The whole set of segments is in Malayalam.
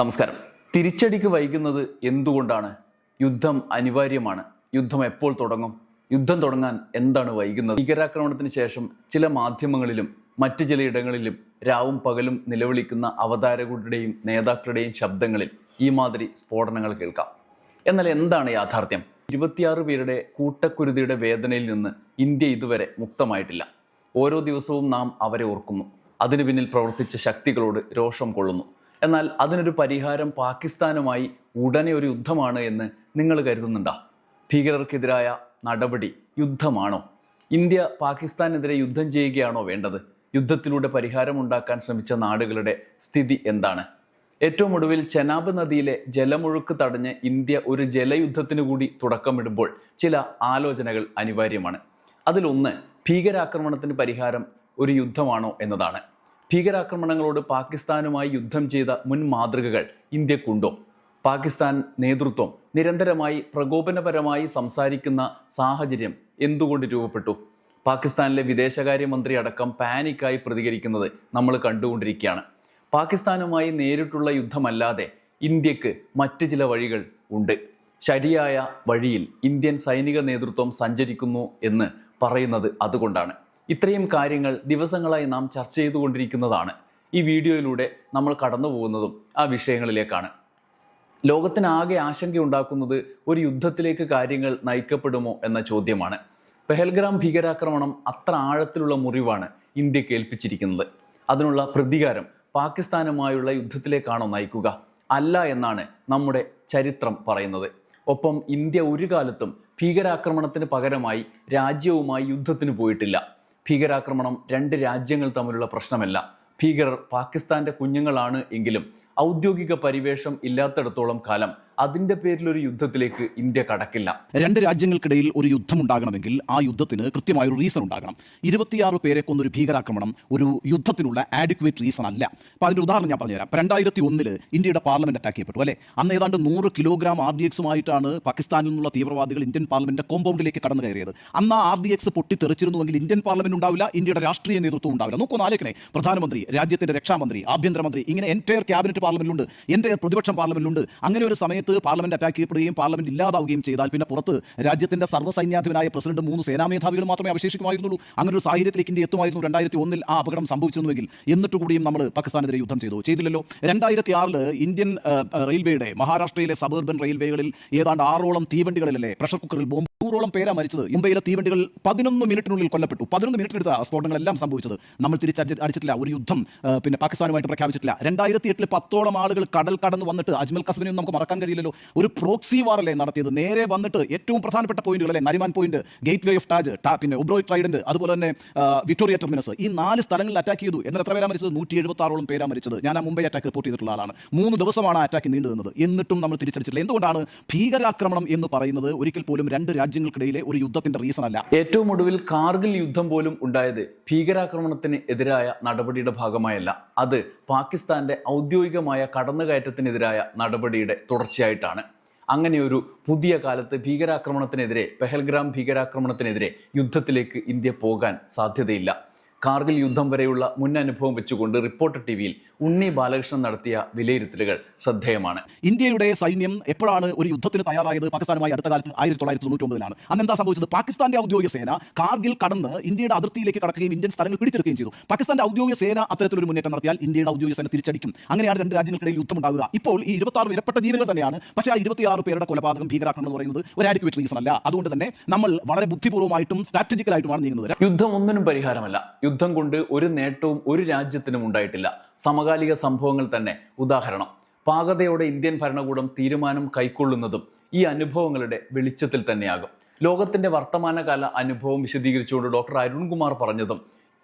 നമസ്കാരം. തിരിച്ചടിക്ക് വൈകുന്നത് എന്തുകൊണ്ടാണ്? യുദ്ധം അനിവാര്യമാണ്. യുദ്ധം എപ്പോൾ തുടങ്ങും? യുദ്ധം തുടങ്ങാൻ എന്താണ് വൈകുന്നത്? ഭീകരാക്രമണത്തിന് ശേഷം ചില മാധ്യമങ്ങളിലും മറ്റു ചിലയിടങ്ങളിലും രാവും പകലും നിലവിളിക്കുന്ന അവതാരകരുടെയും നേതാക്കളുടെയും ശബ്ദങ്ങളിൽ ഈ മാതിരി സ്ഫോടനങ്ങൾ കേൾക്കാം. എന്നാൽ എന്താണ് യാഥാർത്ഥ്യം? ഇരുപത്തിയാറ് പേരുടെ കൂട്ടക്കുരുതിയുടെ വേദനയിൽ നിന്ന് ഇന്ത്യ ഇതുവരെ മുക്തമായിട്ടില്ല. ഓരോ ദിവസവും നാം അവരെ ഓർക്കുന്നു. അതിനു പിന്നിൽ പ്രവർത്തിച്ച ശക്തികളോട് രോഷം കൊള്ളുന്നു. എന്നാൽ അതിനൊരു പരിഹാരം പാകിസ്ഥാനുമായി ഉടനെ ഒരു യുദ്ധമാണ് എന്ന് നിങ്ങൾ കരുതുന്നുണ്ടോ? ഭീകരർക്കെതിരായ നടപടി യുദ്ധമാണോ? ഇന്ത്യ പാകിസ്ഥാനെതിരെ യുദ്ധം ചെയ്യുകയാണോ വേണ്ടത്? യുദ്ധത്തിലൂടെ പരിഹാരം ഉണ്ടാക്കാൻ ശ്രമിച്ച നാടുകളുടെ സ്ഥിതി എന്താണ്? ഏറ്റവും ഒടുവിൽ ചെനാബ് നദിയിലെ ജലമൊഴുക്ക് തടഞ്ഞ് ഇന്ത്യ ഒരു ജലയുദ്ധത്തിനു കൂടി തുടക്കമിടുമ്പോൾ ചില ആലോചനകൾ അനിവാര്യമാണ്. അതിലൊന്ന് ഭീകരാക്രമണത്തിന് പരിഹാരം ഒരു യുദ്ധമാണോ എന്നതാണ്. ഭീകരാക്രമണങ്ങളോട് പാകിസ്ഥാനുമായി യുദ്ധം ചെയ്ത മുൻ മാതൃകകൾ ഇന്ത്യക്കുണ്ടോ? പാകിസ്ഥാൻ നേതൃത്വം നിരന്തരമായി പ്രകോപനപരമായി സംസാരിക്കുന്ന സാഹചര്യം എന്തുകൊണ്ട് രൂപപ്പെട്ടു? പാകിസ്ഥാനിലെ വിദേശകാര്യമന്ത്രി അടക്കം പാനിക്കായി പ്രതികരിക്കുന്നത് നമ്മൾ കണ്ടുകൊണ്ടിരിക്കുകയാണ്. പാകിസ്ഥാനുമായി നേരിട്ടുള്ള യുദ്ധമല്ലാതെ ഇന്ത്യയ്ക്ക് മറ്റ് ചില വഴികൾ ഉണ്ട്. ശരിയായ വഴിയിൽ ഇന്ത്യൻ സൈനിക നേതൃത്വം സഞ്ചരിക്കുന്നു എന്ന് പറയുന്നത് അതുകൊണ്ടാണ്. ഇത്രയും കാര്യങ്ങൾ ദിവസങ്ങളായി നാം ചർച്ച ചെയ്തുകൊണ്ടിരിക്കുന്നതാണ്. ഈ വീഡിയോയിലൂടെ നമ്മൾ കടന്നു പോകുന്നതും ആ വിഷയങ്ങളിലേക്കാണ്. ലോകത്തിനാകെ ആശങ്കയുണ്ടാക്കുന്നത് ഒരു യുദ്ധത്തിലേക്ക് കാര്യങ്ങൾ നയിക്കപ്പെടുമോ എന്ന ചോദ്യമാണ്. പെഹൽഗ്രാം ഭീകരാക്രമണം അത്ര ആഴത്തിലുള്ള മുറിവാണ് ഇന്ത്യയ്ക്ക് ഏൽപ്പിച്ചിരിക്കുന്നത്. അതിനുള്ള പ്രതികാരം പാകിസ്ഥാനുമായുള്ള യുദ്ധത്തിലേക്കാണോ നയിക്കുക? അല്ല എന്നാണ് നമ്മുടെ ചരിത്രം പറയുന്നത്. ഒപ്പം ഇന്ത്യ ഒരു കാലത്തും ഭീകരാക്രമണത്തിന് പകരമായി രാജ്യവുമായി യുദ്ധത്തിന് പോയിട്ടില്ല. ഭീകരാക്രമണം രണ്ട് രാജ്യങ്ങൾ തമ്മിലുള്ള പ്രശ്നമല്ല. ഭീകരർ പാകിസ്ഥാന്റെ കുഞ്ഞുങ്ങളാണ് എങ്കിലും ഔദ്യോഗിക പരിവേഷം ഇല്ലാത്തിടത്തോളം കാലം അതിന്റെ പേരിൽ ഒരു യുദ്ധത്തിലേക്ക് ഇന്ത്യ കടക്കില്ല. രണ്ട് രാജ്യങ്ങൾക്കിടയിൽ ഒരു യുദ്ധം ഉണ്ടാകണമെങ്കിൽ ആ യുദ്ധത്തിന് കൃത്യമായ ഒരു റീസൺ ഉണ്ടാകണം. ഇരുപത്തിയാറ് പേരെ കൊന്നൊരു ഭീകരാക്രമണം ഒരു യുദ്ധത്തിനുള്ള ആഡിക്വേറ്റ് റീസൺ അല്ല. അപ്പൊ അതിന്റെ ഉദാഹരണം ഞാൻ പറഞ്ഞുതരാം. രണ്ടായിരത്തി ഒന്നിൽ ഇന്ത്യയുടെ പാർലമെന്റ് അറ്റാക്ക് ചെയ്യപ്പെട്ടു അല്ലെ? അന്ന് ഏതാണ്ട് നൂറ് കിലോഗ്രാം ആർ ഡി എക്സുമായിട്ടാണ് പാകിസ്ഥാനിൽ നിന്നുള്ള തീവ്രവാദികൾ ഇന്ത്യൻ പാർലമെന്റ് കോമ്പൗണ്ടിലേക്ക് കടന്നു കയറിയത്. അന്ന് ആ ആർ ഡി എക്സ് പൊട്ടിത്തെറിച്ചിരുന്നുവെങ്കിൽ ഇന്ത്യൻ പാർലമെന്റ് ഉണ്ടാവില്ല ഇന്ത്യയുടെ രാഷ്ട്രീയ നേതൃത്വം ഉണ്ടാവില്ല. നോക്കൂ ആലോചിക്കണേ പ്രധാനമന്ത്രി രാജ്യത്തിന്റെ രക്ഷാമന്ത്രി ആഭ്യന്തരമന്ത്രി ഇങ്ങനെ എന്റയർ ക്യാബിനറ്റ് പാർലമെന്റിലുണ്ട് എന്റയർ പ്രതിപക്ഷം പാർലമെന്റിലുണ്ട് അങ്ങനെ ഒരു സമയത്ത് പാർലമെന്റ് അറ്റാക്ക് ചെയ്യപ്പെടുകയും പാർലമെന്റ് ഇല്ലാതാവുകയും ചെയ്താൽ പിന്നെ പുറത്ത് രാജ്യത്തിന്റെ സർവസൈന്യാധിപനായ പ്രസിഡന്റ് മൂന്ന് സേനാമേധാവികൾ മാത്രമേ അവശേഷിക്കുമായിരുന്നുള്ളൂ. അങ്ങനെ ഒരു സാഹചര്യത്തിലേക്ക് ഇന്ത്യ എത്തുമായിരുന്നു രണ്ടായിരത്തി ഒന്നിൽ ആ അപകടം സംഭവിച്ചിരുന്നുവെങ്കിൽ. എന്നിട്ട് കൂടിയും നമ്മൾ പാകിസ്ഥാനെതിരെ യുദ്ധം ചെയ്തു. ചെയ്തില്ലല്ലോ. രണ്ടായിരത്തി ആറിൽ ഇന്ത്യൻ റെയിൽവേയുടെ മഹാരാഷ്ട്രയിലെ സബർബൻ റെയിൽവേകളിൽ ഏതാണ്ട് ആറോളം തീവണ്ടികളിലല്ലേ പ്രഷർ കുക്കറിൽ ബോംബ് നൂറോളം പേരാ മരിച്ചത്. മുംബൈയിലെ തീവണ്ടികൾ പതിനൊന്ന് മിനിറ്റിനുള്ളിൽ കൊല്ലപ്പെട്ടു. പതിനൊന്ന് മിനിറ്റിനെടുത്ത സ്ഫോടനങ്ങളെല്ലാം സംഭവിച്ചത്. നമ്മൾ തിരിച്ചടി അടിച്ചിട്ടില്ല. ഒരു യുദ്ധം പിന്നെ പാകിസ്ഥാനുമായിട്ട് പ്രഖ്യാപിച്ചിട്ടില്ല. രണ്ടായിരത്തി എട്ടിൽ പത്തോളം ആളുകൾ കടൽ കടന്ന് വന്നിട്ട് അജ്മൽ കസ്ബിനെ നമുക്ക് മറക്കാൻ കഴിയില്ലല്ലോ. ഒരു പ്രോക്സി വാർ അല്ലേ നടത്തിയത്. നേരെ വന്നിട്ട് ഏറ്റവും പ്രധാനപ്പെട്ട പോയിന്റുകൾ പോയിന്റുകളല്ലേ? Nariman point gateway of Taj പിന്നെ ഉബ്രോയ് ട്രൈഡന്റ് അതുപോലെ തന്നെ വിക്ടോറിയ ടെർമിനസ്. ഈ നാല് സ്ഥലങ്ങളിൽ അറ്റാക്ക് ചെയ്തു. എന്നാൽ എത്ര പേരാ മരിച്ചത്? നൂറ്റി എഴുപത്തി ആറോളം പേരാ മരിച്ചത്. ഞാൻ ആ മുംബൈ അറ്റാക്ക് റിപ്പോർട്ട് ചെയ്തിട്ടുള്ള ആളാണ്. മൂന്ന് ദിവസമാണ് അറ്റാക്ക് നീണ്ടു നിന്നത് എന്നിട്ടും നമ്മൾ തിരിച്ചടിച്ചില്ല എന്തുകൊണ്ടാണ് ഭീകരാക്രമണം എന്ന് പറയുന്നത്? ഒരിക്കൽ പോലും രണ്ട് രാജ്യങ്ങൾക്കിടയിലെ ഒരു യുദ്ധത്തിന്റെ റീസൺ അല്ല. ഏറ്റവും ഒടുവിൽ കാർഗിൽ യുദ്ധം പോലും ഉണ്ടായത് ഭീകരാക്രമണത്തിന് എതിരായ നടപടിയുടെ ഭാഗമായല്ല. അത് പാകിസ്ഥാന്റെ ഔദ്യോഗികമായ കടന്നുകയറ്റത്തിനെതിരായ നടപടിയുടെ തുടർച്ചയായിട്ടാണ്. അങ്ങനെ ഒരു പുതിയ കാലത്ത് ഭീകരാക്രമണത്തിനെതിരെ പെഹൽഗ്രാം ഭീകരാക്രമണത്തിനെതിരെ യുദ്ധത്തിലേക്ക് ഇന്ത്യ പോകാൻ സാധ്യതയില്ല. കാർഗിൽ യുദ്ധം വരെയുള്ള മുൻ അനുഭവം വെച്ചുകൊണ്ട് റിപ്പോർട്ടർ ടി വിയിൽ ഉണ്ണി ബാലകൃഷ്ണൻ നടത്തിയ വിലയിരുത്തലുകൾ ശ്രദ്ധേയമാണ്. ഇന്ത്യയുടെ സൈന്യം എപ്പോഴാണ് ഒരു യുദ്ധത്തിന് തയ്യാറായത്? പാകിസ്ഥാനുമായി അടുത്ത കാലത്ത് ആയിരത്തി തൊള്ളായിരത്തി തൊണ്ണൂറ്റി ഒമ്പതിലാണ് അന്ന് എന്താ സംഭവിച്ചത്? പാകിസ്ഥാന്റെ ഔദ്യോഗിക സേന കാർഗിൽ കടന്ന് ഇന്ത്യയുടെ അതിർത്തിയിലേക്ക് കടക്കുകയും ഇന്ത്യൻ സ്ഥലങ്ങൾ പിടിച്ചെടുക്കുകയും ചെയ്തു. പാകിസ്ഥാന്റെ ഔദ്യോഗിക സേന അത്തരത്തിലൊരു മുന്നേറ്റം നടത്തിയാൽ ഇന്ത്യയുടെ ഔദ്യോഗിക സേന തിരിച്ചടിക്കും. അങ്ങനെയാണ് രണ്ട് രാജ്യങ്ങൾക്കിടയിൽ യുദ്ധം ഉണ്ടാകുക ഇപ്പോൾ ഈ ഇരുപത്തി ആറ് വിലപ്പെട്ട ജീവനുകൾ തന്നെയാണ്. പക്ഷേ ആ ഇരുപത്തിയാറ് പേരുടെ കൊലപാതകം ഭീകരാക്രമണം എന്ന് പറയുന്നത് ഒരു ആഡിക്വേറ്റ് റീസൺ അല്ല അതുകൊണ്ട് തന്നെ നമ്മൾ വളരെ ബുദ്ധിപൂർവമായിട്ടും സ്ട്രാറ്റജിക്കലായിട്ടുമാണ് നീങ്ങുന്നത്. യുദ്ധം ഒന്നിനും പരിഹാരമല്ല. യുദ്ധം കൊണ്ട് ഒരു നേട്ടവും ഒരു രാജ്യത്തിനും ഉണ്ടായിട്ടില്ല. സമകാലിക സംഭവങ്ങൾ തന്നെ. ഉദാഹരണം പാകതയോടെ ഇന്ത്യൻ ഭരണകൂടം തീരുമാനം കൈക്കൊള്ളുന്നതും ഈ അനുഭവങ്ങളുടെ വെളിച്ചത്തിൽ തന്നെയാകും. ലോകത്തിന്റെ വർത്തമാനകാല അനുഭവം വിശദീകരിച്ചുകൊണ്ട് ഡോക്ടർ അരുൺകുമാർ പറഞ്ഞതും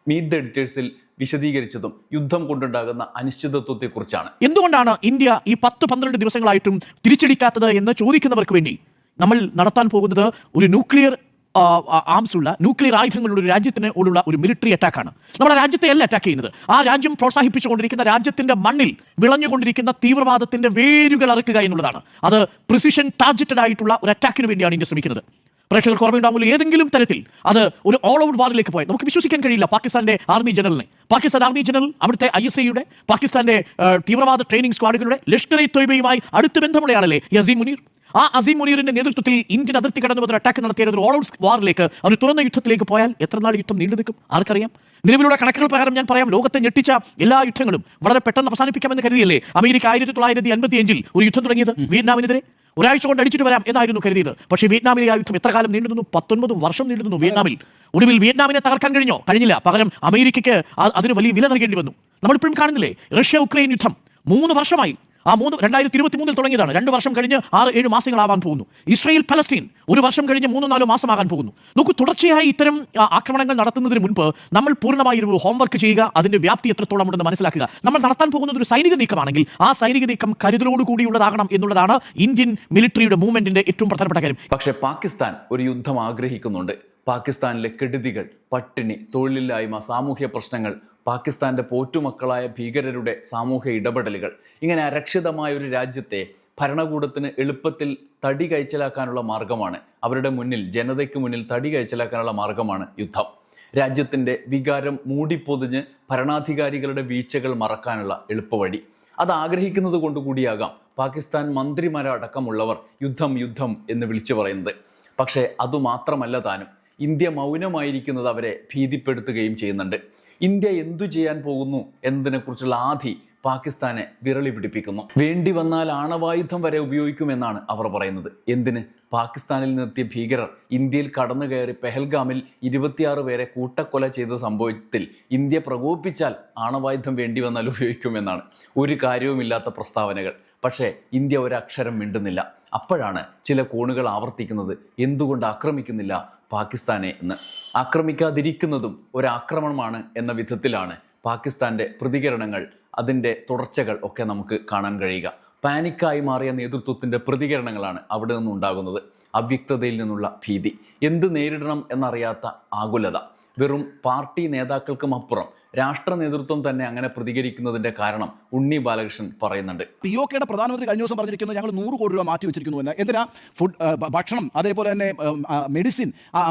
മീറ്റ് ദ എഡിറ്റേഴ്സിൽ വിശദീകരിച്ചതും യുദ്ധം കൊണ്ടുണ്ടാകുന്ന അനിശ്ചിതത്വത്തെക്കുറിച്ചാണ്. എന്തുകൊണ്ടാണ് ഇന്ത്യ ഈ പത്ത് പന്ത്രണ്ട് ദിവസങ്ങളായിട്ടും തിരിച്ചടിക്കാത്തത് എന്ന് ചോദിക്കുന്നവർക്ക് വേണ്ടി? നമ്മൾ നടത്താൻ പോകുന്നത് ഒരു ന്യൂക്ലിയർ ആംസ് ഉള്ള ന്യൂക്ലിയർ ആയുധങ്ങളുള്ള ഒരു രാജ്യത്തിന് ഉള്ള ഒരു മിലിറ്ററി അറ്റാക്കാണ് നമ്മുടെ രാജ്യത്തെ അല്ല അറ്റാക്ക് ചെയ്യുന്നത്. ആ രാജ്യം പ്രോത്സാഹിപ്പിച്ചുകൊണ്ടിരിക്കുന്ന രാജ്യത്തിന്റെ മണ്ണിൽ വിളഞ്ഞുകൊണ്ടിരിക്കുന്ന തീവ്രവാദത്തിന്റെ വേരുകൾ അറുക്കുക എന്നുള്ളതാണ്. അത് പ്രിസിഷൻ ടാർജറ്റഡ് ആയിട്ടുള്ള ഒരു അറ്റാക്കിന് വേണ്ടിയാണ് ഇന്ത്യ ശ്രമിക്കുന്നത്. പ്രേക്ഷകർക്ക് ഓർമ്മയുണ്ടാവുമല്ലോ ഏതെങ്കിലും തരത്തിൽ അത് ഒരു ഓൾ ഔട്ട് വാറിലേക്ക് പോയി നമുക്ക് വിശ്വസിക്കാൻ കഴിയില്ല പാകിസ്ഥാന്റെ ആർമി ജനറലിനെ പാകിസ്ഥാൻ ആർമി ജനറൽ അവിടുത്തെ ഐ എസ് ഐയുടെ പാകിസ്ഥാന്റെ തീവ്രവാദ ട്രെയിനിങ് സ്ക്വാഡുകളുടെ ലഷ്കർ ഇ തൊയ്ബയുമായി അടുത്ത ബന്ധമുള്ളയാളല്ലേ യസീം മുനീർ? ആ അസീം മുനീറിന്റെ നേതൃത്വത്തിൽ ഇന്ത്യൻ അതിർത്തി കടന്നു വന്ന അറ്റാക്ക് നടത്തിയ ഓൾ ഔട്ട് വാറിലേക്ക് ഒരു തുറന്ന യുദ്ധത്തിലേക്ക് പോയാൽ എത്ര നാൾ യുദ്ധം നീണ്ടു നിൽക്കും? ആർക്കറിയാം? നിലവിലുള്ള കണക്കുകൾ പ്രകാരം ഞാൻ പറയാം ലോകത്തെ ഞെട്ടിച്ച എല്ലാ യുദ്ധങ്ങളും വളരെ പെട്ടെന്ന് അവസാനിപ്പിക്കാമെന്ന് കരുതിയല്ലേ അമേരിക്ക ആയിരത്തി തൊള്ളായിരത്തി അൻപത്തി അഞ്ചിൽ ഒരു യുദ്ധം തുടങ്ങിയത് വിയറ്റ്നാമിനെതിരെ? ഒരാഴ്ച കൊണ്ട് അടിച്ചിട്ട് വരാം എന്നായിരുന്നു കരുതിയത്. പക്ഷേ വിയറ്റ്നാമിലെ ആ യുദ്ധം എത്ര കാലം നീണ്ടു നിന്നു? പത്തൊൻപത് വർഷം നീണ്ടു നിന്നു വിയറ്റ്നാമിൽ. ഒടുവിൽ വിയറ്റ്നാമിനെ തകർക്കാൻ കഴിഞ്ഞോ? കഴിഞ്ഞില്ല. പകരം അമേരിക്കയ്ക്ക് അതിന് വലിയ വില നൽകേണ്ടി വന്നു. നമ്മളിപ്പോഴും കാണുന്നില്ലേ? റഷ്യ ഉക്രൈൻ യുദ്ധം മൂന്ന് വർഷമായി. ആ മൂന്ന് രണ്ടായിരത്തി ഇരുപത്തി മൂന്നിൽ തുടങ്ങിയതാണ്. രണ്ട് വർഷം കഴിഞ്ഞ് ആറ് ഏഴ് മാസങ്ങളാവാൻ പോകുന്നു. ഇസ്രയേൽ പലസ്തീൻ ഒരു വർഷം കഴിഞ്ഞ് മൂന്നോ നാലോ മാസമാകാൻ പോകുന്നു. നോക്കൂ തുടർച്ചയായി ഇത്തരം ആക്രമണങ്ങൾ നടത്തുന്നതിന് മുൻപ് നമ്മൾ പൂർണമായി ഒരു ഹോംവർക്ക് ചെയ്യുക അതിന്റെ വ്യാപ്തി എത്രത്തോളം ഉണ്ടെന്ന് മനസ്സിലാക്കുക. നമ്മൾ നടത്താൻ പോകുന്നത് ഒരു സൈനിക നീക്കമാണെങ്കിൽ ആ സൈനിക നീക്കം കരുതലോട് കൂടിയുള്ളതാകണം എന്നുള്ളതാണ് ഇന്ത്യൻ മിലിറ്ററിയുടെ മൂവ്മെന്റിന്റെ ഏറ്റവും പ്രധാനപ്പെട്ട കാര്യം. പക്ഷേ പാകിസ്ഥാൻ ഒരു യുദ്ധം ആഗ്രഹിക്കുന്നുണ്ട്. പാകിസ്ഥാനിലെ കെടുതികൾ പട്ടിണി തൊഴിലില്ലായ്മ സാമൂഹ്യ പ്രശ്നങ്ങൾ പാകിസ്ഥാന്റെ പോറ്റുമക്കളായ ഭീകരരുടെ സാമൂഹ്യ ഇടപെടലുകൾ. ഇങ്ങനെ അരക്ഷിതമായ ഒരു രാജ്യത്തെ ഭരണകൂടത്തിന് എളുപ്പത്തിൽ തടി കൈച്ചലാക്കാനുള്ള മാർഗമാണ്. അവരുടെ മുന്നിൽ ജനതയ്ക്ക് മുന്നിൽ തടി കൈച്ചലാക്കാനുള്ള മാർഗമാണ് യുദ്ധം. രാജ്യത്തിന്റെ വികാരം മൂടിപ്പൊതിഞ്ഞ് ഭരണാധികാരികളുടെ വീഴ്ചകൾ മറക്കാനുള്ള എളുപ്പവഴി. അത് ആഗ്രഹിക്കുന്നത് കൊണ്ടുകൂടിയാകാം പാകിസ്ഥാൻ മന്ത്രിമാരടക്കമുള്ളവർ യുദ്ധം യുദ്ധം എന്ന് വിളിച്ചു പറയുന്നത്. പക്ഷേ അതുമാത്രമല്ല താനും. ഇന്ത്യ മൗനമായിരിക്കുന്നത് അവരെ ഭീതിപ്പെടുത്തുകയും ചെയ്യുന്നുണ്ട്. ഇന്ത്യ എന്തു ചെയ്യാൻ പോകുന്നു എന്നതിനെക്കുറിച്ചുള്ള ആധി പാകിസ്ഥാനെ വിരളി പിടിപ്പിക്കുന്നു. വേണ്ടി വന്നാൽ ആണവായുധം വരെ ഉപയോഗിക്കുമെന്നാണ് അവർ പറയുന്നത്. എന്തിന്? പാകിസ്ഥാനിൽ നിർത്തിയ ഭീകരർ ഇന്ത്യയിൽ കടന്നു കയറി പെഹൽഗാമിൽ ഇരുപത്തിയാറ് പേരെ കൂട്ടക്കൊല ചെയ്ത സംഭവത്തിൽ ഇന്ത്യ പ്രകോപിപ്പിച്ചാൽ ആണവായുധം വേണ്ടി വന്നാൽ ഉപയോഗിക്കുമെന്നാണ്. ഒരു കാര്യവുമില്ലാത്ത പ്രസ്താവനകൾ. പക്ഷേ ഇന്ത്യ ഒരക്ഷരം മിണ്ടുന്നില്ല. അപ്പോഴാണ് ചില കോണുകൾ ആവർത്തിക്കുന്നത് എന്തുകൊണ്ട് ആക്രമിക്കുന്നില്ല പാകിസ്ഥാനെ എന്ന്. ആക്രമിക്കാതിരിക്കുന്നതും ഒരാക്രമണമാണ് എന്ന വിധത്തിലാണ് പാകിസ്ഥാന്റെ പ്രതികരണങ്ങൾ അതിന്റെ തുടർച്ചകൾ ഒക്കെ നമുക്ക് കാണാൻ കഴിയുക. പാനിക്കായി മാറിയ നേതൃത്വത്തിന്റെ പ്രതികരണങ്ങളാണ് അവിടെ നിന്നുണ്ടാകുന്നത് അവ്യക്തതയിൽ നിന്നുള്ള ഭീതി. എന്ത് നേരിടണം എന്നറിയാത്ത ആകുലത. വെറും പാർട്ടി നേതാക്കൾക്കും അപ്പുറം രാഷ്ട്ര നേതൃത്വം തന്നെ അങ്ങനെ പ്രതികരിക്കുന്നതിന്റെ കാരണം ഉണ്ണി ബാലകൃഷ്ണൻ പറയുന്നുണ്ട്. പി ഒ കെയുടെ പ്രധാനമന്ത്രി കഴിഞ്ഞ ദിവസം പറഞ്ഞിരിക്കുന്നത് ഞങ്ങൾ നൂറ് കോടി രൂപ മാറ്റി വെച്ചിരിക്കുന്നു എന്ന്. എന്തിനാ? ഫുഡ് ഭക്ഷണം അതേപോലെ തന്നെ മെഡിസിൻ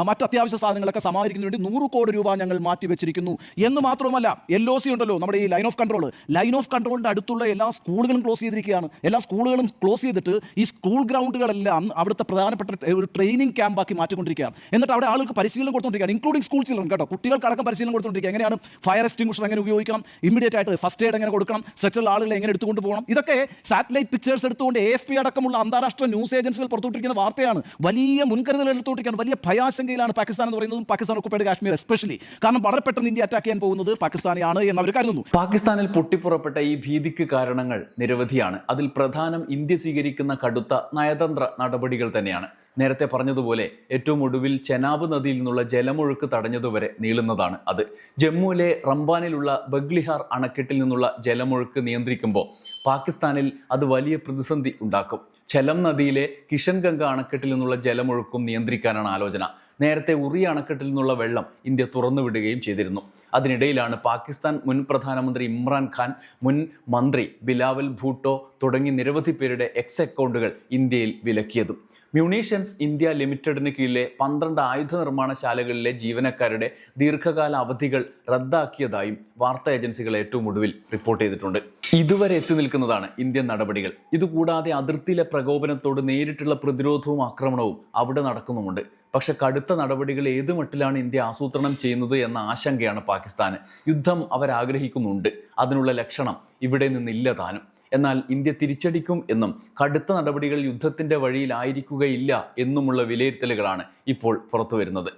മറ്റു അത്യാവശ്യ സാധനങ്ങളൊക്കെ സമാഹരിക്കുന്നതിന് വേണ്ടി നൂറ് കോടി രൂപ ഞങ്ങൾ മാറ്റി വെച്ചിരിക്കുന്നു. എന്ന് മാത്രമല്ല എൽ ഒ സി ഉണ്ടല്ലോ നമ്മുടെ ഈ line of control line of കൺട്രോളിന്റെ അടുത്തുള്ള എല്ലാ സ്കൂളുകളും ക്ലോസ് ചെയ്തിരിക്കുകയാണ്. എല്ലാ സ്കൂളുകളും ക്ലോസ് ചെയ്തിട്ട് ഈ സ്കൂൾ ഗ്രൗണ്ടുകളെല്ലാം അവിടുത്തെ പ്രധാനപ്പെട്ട ഒരു ട്രെയിനിങ് ക്യാമ്പാക്കി മാറ്റിക്കൊണ്ടിരിക്കുകയാണ്. എന്നിട്ട് അവിടെ ആളുകൾക്ക് പരിശീലനം കൊടുത്തുകൊണ്ടിരിക്കുകയാണ് ഇൻക്ലൂഡിംഗ് സ്കൂൾ ചിൽഡ്രൻ കേട്ടോ. കുട്ടികൾക്കടക്കം പരിശീലനം കൊടുത്തുകൊണ്ടിരിക്കുക എങ്ങനെയാണ്? ഫയർ എക്സ്റ്റിംഗ്വിഷർ എങ്ങനെ ഉപയോഗിക്കണം? ഇമ്മീഡിയറ്റ് ആയിട്ട് ഫസ്റ്റ് എയ്ഡ് എങ്ങനെ കൊടുക്കണം? സെക്ടറിൽ ആളുകളെ എങ്ങനെ എടുത്തുകൊണ്ട് പോകണം? ഇതൊക്കെ സാറ്റലൈറ്റ് പിക്ചേഴ്സ് എടുത്തുകൊണ്ട് എ എഫ് പി അടക്കമുള്ള അന്താരാഷ്ട്ര ന്യൂസ് ഏജൻസികൾ പുറത്തുവിട്ടിരിക്കുന്ന വാർത്തയാണ്. വലിയ മുൻകരുതൽ എടുത്തുകൊണ്ടിരിക്കുകയാണ്. വലിയ ഭയാശങ്കയിലാണ് പാകിസ്ഥാൻ എന്ന് പറയുന്നതും പാകിസ്ഥാൻ ഒക്കുപ്പൈഡ് കാശ്മീർ എസ്പെഷ്യലി കാരണം വളരെ പെട്ടെന്ന് ഇന്ത്യ അറ്റാക്ക് ചെയ്യാൻ പോകുന്നത് പാകിസ്ഥാനെയാണ് എന്ന് അവർ കരുതുന്നു. പാകിസ്ഥാനിൽ പൊട്ടിപ്പുറപ്പെട്ട ഈ ഭീതിക്ക് കാരണങ്ങൾ നിരവധിയാണ്. അതിൽ പ്രധാനം ഇന്ത്യ സ്വീകരിക്കുന്ന കടുത്ത നയതന്ത്ര നടപടികൾ തന്നെയാണ്. നേരത്തെ പറഞ്ഞതുപോലെ ഏറ്റവും ഒടുവിൽ ചെനാബ് നദിയിൽ നിന്നുള്ള ജലമൊഴുക്ക് തടഞ്ഞതുവരെ നീളുന്നതാണ് അത്. ജമ്മുവിലെ റംബാനിലുള്ള ബഗ്ലിഹാർ അണക്കെട്ടിൽ നിന്നുള്ള ജലമൊഴുക്ക് നിയന്ത്രിക്കുമ്പോൾ പാകിസ്ഥാനിൽ അത് വലിയ പ്രതിസന്ധി ഉണ്ടാക്കും. ഝലം നദിയിലെ കിഷൻഗംഗ അണക്കെട്ടിൽ നിന്നുള്ള ജലമൊഴുക്കും നിയന്ത്രിക്കാനാണ് ആലോചന. നേരത്തെ ഉറി അണക്കെട്ടിൽ നിന്നുള്ള വെള്ളം ഇന്ത്യ തുറന്നുവിടുകയും ചെയ്തിരുന്നു. അതിനിടയിലാണ് പാകിസ്ഥാൻ മുൻ പ്രധാനമന്ത്രി ഇമ്രാൻഖാൻ മുൻ മന്ത്രി ബിലാവൽ ഭൂട്ടോ തുടങ്ങി നിരവധി പേരുടെ എക്സ് അക്കൗണ്ടുകൾ ഇന്ത്യയിൽ വിലക്കിയതും. മ്യൂണീഷ്യൻസ് ഇന്ത്യ ലിമിറ്റഡിന് കീഴിലെ പന്ത്രണ്ട് ആയുധ നിർമ്മാണശാലകളിലെ ജീവനക്കാരുടെ ദീർഘകാല അവധികൾ റദ്ദാക്കിയതായും വാർത്താ ഏജൻസികൾ ഏറ്റവും ഒടുവിൽ റിപ്പോർട്ട് ചെയ്തിട്ടുണ്ട്. ഇതുവരെ എത്തി നിൽക്കുന്നതാണ് ഇന്ത്യൻ നടപടികൾ. ഇതുകൂടാതെ അതിർത്തിയിലെ പ്രകോപനത്തോട് നേരിട്ടുള്ള പ്രതിരോധവും ആക്രമണവും അവിടെ നടക്കുന്നുമുണ്ട്. പക്ഷെ കടുത്ത നടപടികൾ ഏത് മട്ടിലാണ് ഇന്ത്യ ആസൂത്രണം ചെയ്യുന്നത് എന്ന ആശങ്കയാണ് പാകിസ്ഥാന്. യുദ്ധം അവരാഗ്രഹിക്കുന്നുണ്ട്. അതിനുള്ള ലക്ഷണം ഇവിടെ നിന്നില്ല താനും. എന്നാൽ ഇന്ത്യ തിരിച്ചടിക്കും എന്നും കടുത്ത നടപടികൾ യുദ്ധത്തിന്റെ വഴിയിലായിരിക്കുകയില്ല എന്നുമുള്ള വിലയിരുത്തലുകളാണ് ഇപ്പോൾ പുറത്തു വരുന്നത്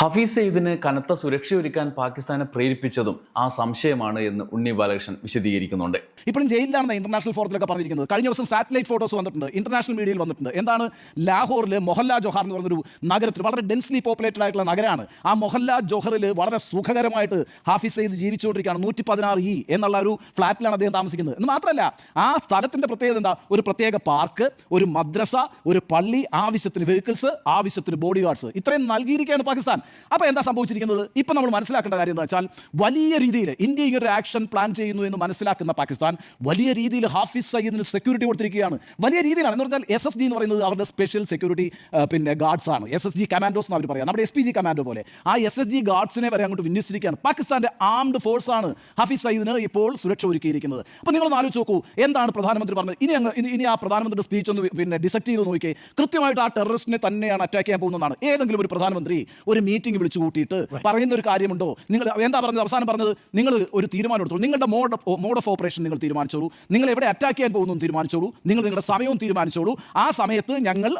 ഹഫീസ് സെയ്ദിന് കനത്ത സുരക്ഷ ഒരുക്കാൻ പാകിസ്ഥാനെ പ്രേരിപ്പിച്ചതും ആ സംശയമാണ് എന്ന് ഉണ്ണി ബാലകൃഷ്ണൻ വിശദീകരിക്കുന്നുണ്ട്. ഇപ്പോഴും ജയിലിലാണെന്ന് ഇന്റർനാഷണൽ ഫോറത്തിലൊക്കെ പറഞ്ഞിരിക്കുന്നത്. കഴിഞ്ഞ ദിവസം സാറ്റലൈറ്റ് ഫോട്ടോസ് വന്നിട്ടുണ്ട്. ഇന്റർനാഷണൽ മീഡിയയിൽ വന്നിട്ടുണ്ട്. എന്താണ് ലാഹോറിൽ മൊഹല്ല ജോഹാർ എന്ന് പറഞ്ഞൊരു നഗരത്തിൽ വളരെ ഡെൻസ്ലി പോപ്പുലേറ്റഡ് ആയിട്ടുള്ള നഗരമാണ്. ആ മൊഹല്ല ജോഹറിൽ വളരെ സുഖകരമായിട്ട് ഹാഫിസ് സെയ്ദ് ജീവിച്ചുകൊണ്ടിരിക്കുകയാണ്. നൂറ്റി പതിനാറ് ഇ എന്നുള്ള ഒരു ഫ്ലാറ്റിലാണ് അദ്ദേഹം താമസിക്കുന്നത്. എന്ന് മാത്രമല്ല ആ സ്ഥലത്തിന്റെ പ്രത്യേകത എന്താ? ഒരു പ്രത്യേക പാർക്ക് ഒരു മദ്രസ ഒരു പള്ളി ആവശ്യത്തിന് വെഹിക്കിൾസ് ആവശ്യത്തിന് ബോഡി ഗാർഡ്സ് ഇത്രയും നൽകിയിരിക്കുകയാണ് പാകിസ്ഥാൻ. അപ്പോൾ എന്താ സംഭവിച്ചിരിക്കുന്നത്? ഇപ്പം നമ്മൾ മനസ്സിലാക്കേണ്ട കാര്യം എന്ന് വെച്ചാൽ വലിയ രീതിയിൽ ഇന്ത്യ ഇങ്ങനെ ഒരു ആക്ഷൻ പ്ലാൻ ചെയ്യുന്നു എന്ന് മനസ്സിലാക്കുന്ന പാകിസ്ഥാൻ വലിയ രീതിയിൽ ഹാഫിസ് സയ്യിദിന് സെക്യൂരിറ്റി കൊടുത്തിരിക്കുകയാണ്. വലിയ രീതിയിലാണ്. എന്ന് പറഞ്ഞാൽ എസ് എസ് ജി എന്ന് പറയുന്നത് അവരുടെ സ്പെഷ്യൽ സെക്യൂരിറ്റി പിന്നെ ഗാർഡ്സ് ആണ്. എസ് എസ് ജി കമാൻഡോസ് എന്ന് അവർ പറയാം. നമ്മുടെ എസ് പി ജി കമാൻഡോ പോലെ. ആ എസ് എസ് ജി ഗാർഡ്സിനെ വരെ അങ്ങോട്ട് വിന്യസിച്ചിരിക്കുകയാണ്. പാകിസ്ഥാന്റെ ആംഡ് ഫോഴ്സ് ആണ് ഹാഫിസ് സയ്യിദിന് ഇപ്പോൾ സുരക്ഷ ഒരുക്കിയിരിക്കുന്നത്. അപ്പോൾ നിങ്ങൾ ആലോചിച്ച് നോക്കൂ. എന്താണ് പ്രധാനമന്ത്രി പറഞ്ഞത്? ഇനി അങ്ങ് ഇനി- ആ പ്രധാനമന്ത്രിയുടെ സ്പീച്ച് ഒന്ന് പിന്നെ ഡിസക്ട് ചെയ്ത് നോക്കിയേ കൃത്യമായിട്ട് ആ ടെററിസ്റ്റിനെ തന്നെയാണ് അറ്റാക്ക് ചെയ്യാൻ പോകുന്നതാണ്. ഏതെങ്കിലും ഒരു പ്രധാനമന്ത്രി ഒരു മീറ്റിംഗ് വിളിച്ചു കൂട്ടിയിട്ട് പറയുന്ന ഒരു കാര്യമുണ്ടോ? നിങ്ങൾ എന്താ പറഞ്ഞത്? അവസാനം പറഞ്ഞത് നിങ്ങൾ ഒരു തീരുമാനം എടുത്തോളൂ. നിങ്ങളുടെ mode of mode of operation നിങ്ങൾ തീരുമാനിച്ചോളൂ. നിങ്ങൾ എവിടെ അറ്റാക്ക് ചെയ്യാൻ പോകുന്നു തീരുമാനിച്ചോളൂ. നിങ്ങൾ നിങ്ങളുടെ സമയവും തീരുമാനിച്ചോളൂ. ആ സമയത്ത് ഞങ്ങൾ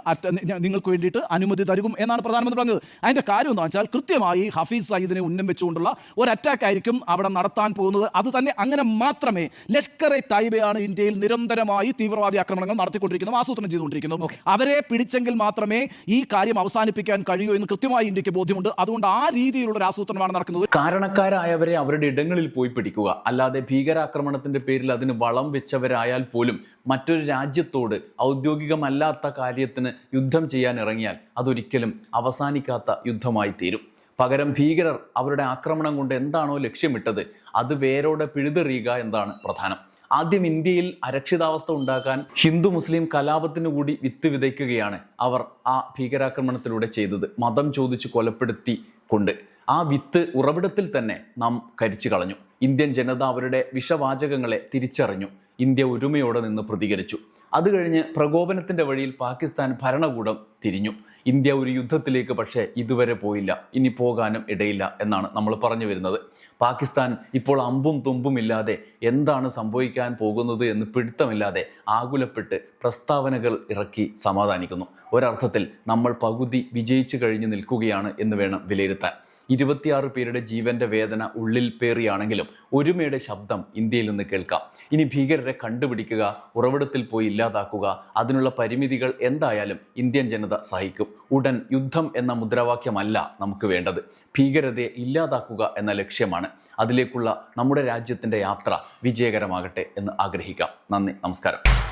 നിങ്ങൾക്ക് വേണ്ടിയിട്ട് അനുമതി തരും എന്നാണ് പ്രധാനമന്ത്രി പറഞ്ഞത്. അതിന്റെ കാര്യം എന്താ വെച്ചാൽ കൃത്യമായി ഹഫീസ് സയ്യിദിനെ ഉന്നം വെച്ചുകൊണ്ടുള്ള ഒരു അറ്റാക്ക് ആയിരിക്കും അവിടെ നടത്താൻ പോകുന്നത്. അത് തന്നെ അങ്ങനെ മാത്രമേ ലഷ്കർ എ തൈബയാണ് ഇന്ത്യയിൽ നിരന്തരമായി തീവ്രവാദി ആക്രമണങ്ങൾ നടത്തിക്കൊണ്ടിരിക്കുന്നത് ആസൂത്രണം ചെയ്തുകൊണ്ടിരിക്കുന്നു. അവരെ പിടിച്ചെങ്കിൽ മാത്രമേ ഈ കാര്യം അവസാനിപ്പിക്കാൻ കഴിയൂ എന്ന് കൃത്യമായി ഇന്ത്യയ്ക്ക് ബോധ്യമുണ്ട്. അതുകൊണ്ട് ആ രീതിയിലുള്ള ഒരു ആസൂത്രണമാണ് നടക്കുന്നത്. കാരണക്കാരായവരെ അവരുടെ ഇടങ്ങളിൽ പോയി പിടിക്കുക. അല്ലാതെ ഭീകരാക്രമണത്തിന്റെ പേരിൽ അതിന് വളം വെച്ചവരായാൽ പോലും മറ്റൊരു രാജ്യത്തോട് ഔദ്യോഗികമല്ലാത്ത കാര്യത്തിന് യുദ്ധം ചെയ്യാൻ ഇറങ്ങിയാൽ അതൊരിക്കലും അവസാനിക്കാത്ത യുദ്ധമായി തീരും. പകരം ഭീകരർ അവരുടെ ആക്രമണം കൊണ്ട് എന്താണോ ലക്ഷ്യമിട്ടത് അത് വേരോടെ പിഴുതെറിയുക എന്നതാണ് പ്രധാനം. ആദ്യം ഇന്ത്യയിൽ അരക്ഷിതാവസ്ഥ ഉണ്ടാക്കാൻ ഹിന്ദു മുസ്ലിം കലാപത്തിനു കൂടി വിത്ത് വിതയ്ക്കുകയാണ് അവർ ആ ഭീകരാക്രമണത്തിലൂടെ ചെയ്തത്. മതം ചോദിച്ച് കൊലപ്പെടുത്തി കൊണ്ട്. ആ വിത്ത് ഉറവിടത്തിൽ തന്നെ നാം കരിച്ചു കളഞ്ഞു. ഇന്ത്യൻ ജനത അവരുടെ വിഷവാചകങ്ങളെ തിരിച്ചറിഞ്ഞു. ഇന്ത്യ ഒരുമയോടെ നിന്ന് പ്രതികരിച്ചു. അത് കഴിഞ്ഞ് പ്രകോപനത്തിന്റെ വഴിയിൽ പാകിസ്ഥാൻ ഭരണകൂടം തിരിഞ്ഞു. ഇന്ത്യ ഒരു യുദ്ധത്തിലേക്ക് പക്ഷേ ഇതുവരെ പോയില്ല. ഇനി പോകാനും ഇടയില്ല എന്നാണ് നമ്മൾ പറഞ്ഞു വരുന്നത്. പാകിസ്ഥാൻ ഇപ്പോൾ അമ്പും തുമ്പും ഇല്ലാതെ എന്താണ് സംഭവിക്കാൻ പോകുന്നത് എന്ന് പിടുത്തമില്ലാതെ ആകുലപ്പെട്ട് പ്രസ്താവനകൾ ഇറക്കി സമാധാനിക്കുന്നു. ഒരർത്ഥത്തിൽ നമ്മൾ പകുതി വിജയിച്ചു കഴിഞ്ഞ് നിൽക്കുകയാണ് എന്ന് വേണം വിലയിരുത്താൻ. ഇരുപത്തിയാറ് പേരുടെ ജീവന്റെ വേദന ഉള്ളിൽ പേറിയാണെങ്കിലും ഒരുമയുടെ ശബ്ദം ഇന്ത്യയിൽ നിന്ന് കേൾക്കാം. ഇനി ഭീകരരെ കണ്ടുപിടിക്കുക ഉറവിടത്തിൽ പോയി ഇല്ലാതാക്കുക അതിനുള്ള പരിമിതികൾ എന്തായാലും ഇന്ത്യൻ ജനത സഹിക്കും. ഉടൻ യുദ്ധം എന്ന മുദ്രാവാക്യമല്ല നമുക്ക് വേണ്ടത്. ഭീകരതയെ ഇല്ലാതാക്കുക എന്ന ലക്ഷ്യമാണ്. അതിലേക്കുള്ള നമ്മുടെ രാജ്യത്തിന്റെ യാത്ര വിജയകരമാകട്ടെ എന്ന് ആഗ്രഹിക്കാം. നന്ദി നമസ്കാരം.